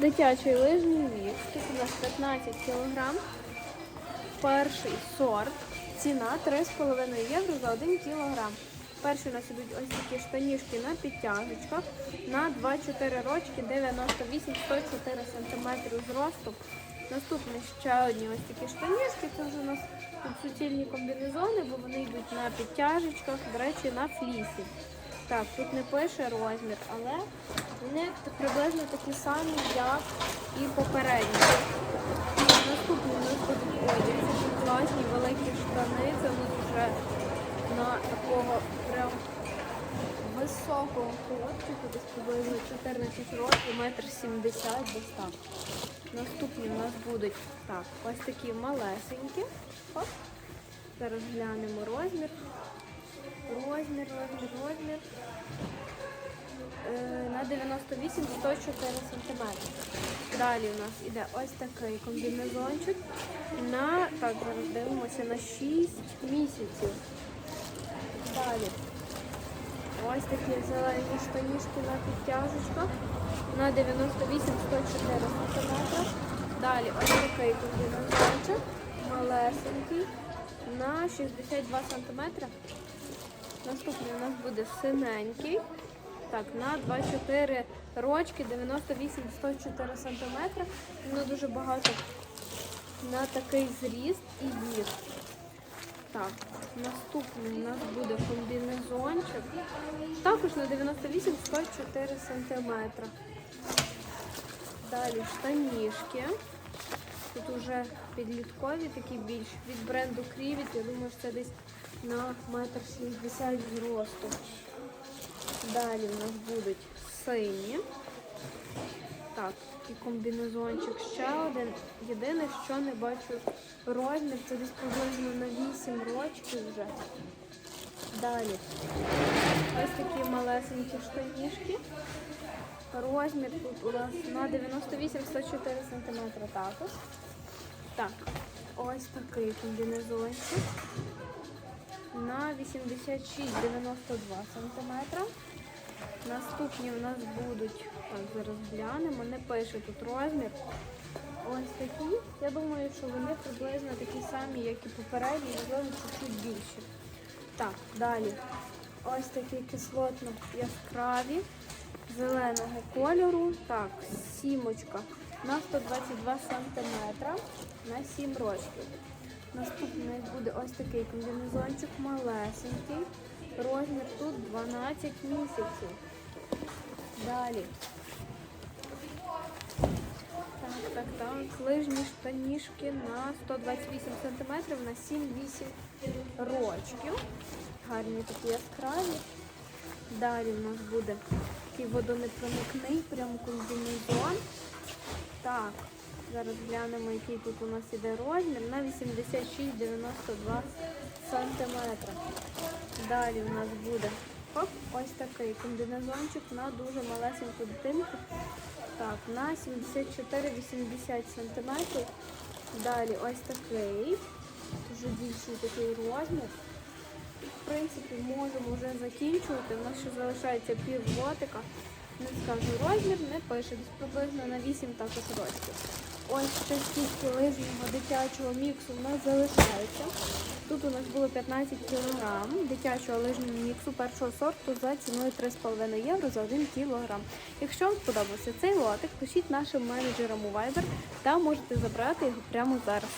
Дитячий лижний вік. Тут у нас 15 кг. Перший сорт. Ціна 3,5 євро за 1 кг. Перші у нас ідуть ось такі штанішки на підтяжечках. На 2-4 рочки 98-104 см зросту. Наступні ще одні ось такі штанішки. Це вже у нас тут суцільні комбінезони, бо вони йдуть на підтяжечках, до речі, на флісі. Так, тут не пише розмір, але вони приблизно такі самі, як і попередні. Наступні у нас будуть одяг. Це такі класні великі штани. Це у вже на такого прям високого хлопчика, десь приблизно 14 років, метр 70 десь так. Наступні у нас будуть так, ось такі малесенькі. Оп. Зараз глянемо розмір. Розмір, розмір, розмір. Е, На 98 104 см. Далі у нас іде ось такий комбінезончик на так, зараз дивимося на 6 місяців. Далі. Ось такі зелені штанішки на підтяжечках на 98 104 см. Далі ось такий комбінезончик малесенький на 62 см. Наступний у нас буде синенький. Так, на 24 рочки, 98-104 см. Воно дуже багато на такий зріст і вік. Так, наступний у нас буде комбінезончик. Також на 98-104 см. Далі штанішки. Тут уже підліткові такі більш від бренду Крівіт. Я думаю, що це десь на метр 60 зросту. Далі у нас будуть сині. Так, і комбінезончик ще один. Єдине, що не бачу розмір, це десь приблизно на 8 років вже. Далі. Ось такі малесенькі штанішки. Розмір тут у нас на 98-104 см також. Так, ось такий комбінезончик на 86-92 см. Наступні у нас будуть, так, зараз глянемо, не пише тут розмір. Ось такі. Я думаю, що вони приблизно такі самі, як і попередні, можливо, чуть-чуть більші. Так, далі. Ось такі кислотно яскраві, зеленого кольору. Так, сімочка на 122 см на 7 років. Наступний буде ось такий комбінезончик малесенький. Розмір тут 12 місяців. Далі. Так, так, так. Лижні штанішки на 128 см на 7-8 рочків. Гарні такі яскраві. Далі у нас буде такий водонепроникний прям комбінезон. Так, зараз глянемо, який тут у нас іде розмір на 86-92 см. Далі у нас буде оп, ось такий комбінезончик на дуже малесеньку дитинку. Так, на 74-80 см. Далі ось такий, дуже більший такий розмір. І, в принципі, можемо вже закінчувати. У нас ще залишається пів лотика. Не скажу розмір, не пише, десь приблизно на 8 також років. Ось ще стільки лижного дитячого міксу у нас залишається. Тут у нас було 15 кг дитячого лижного міксу першого сорту за ціною 3,5 євро за 1 кг. Якщо вам сподобався цей лотик, пишіть нашим менеджерам у Viber та можете забрати його прямо зараз.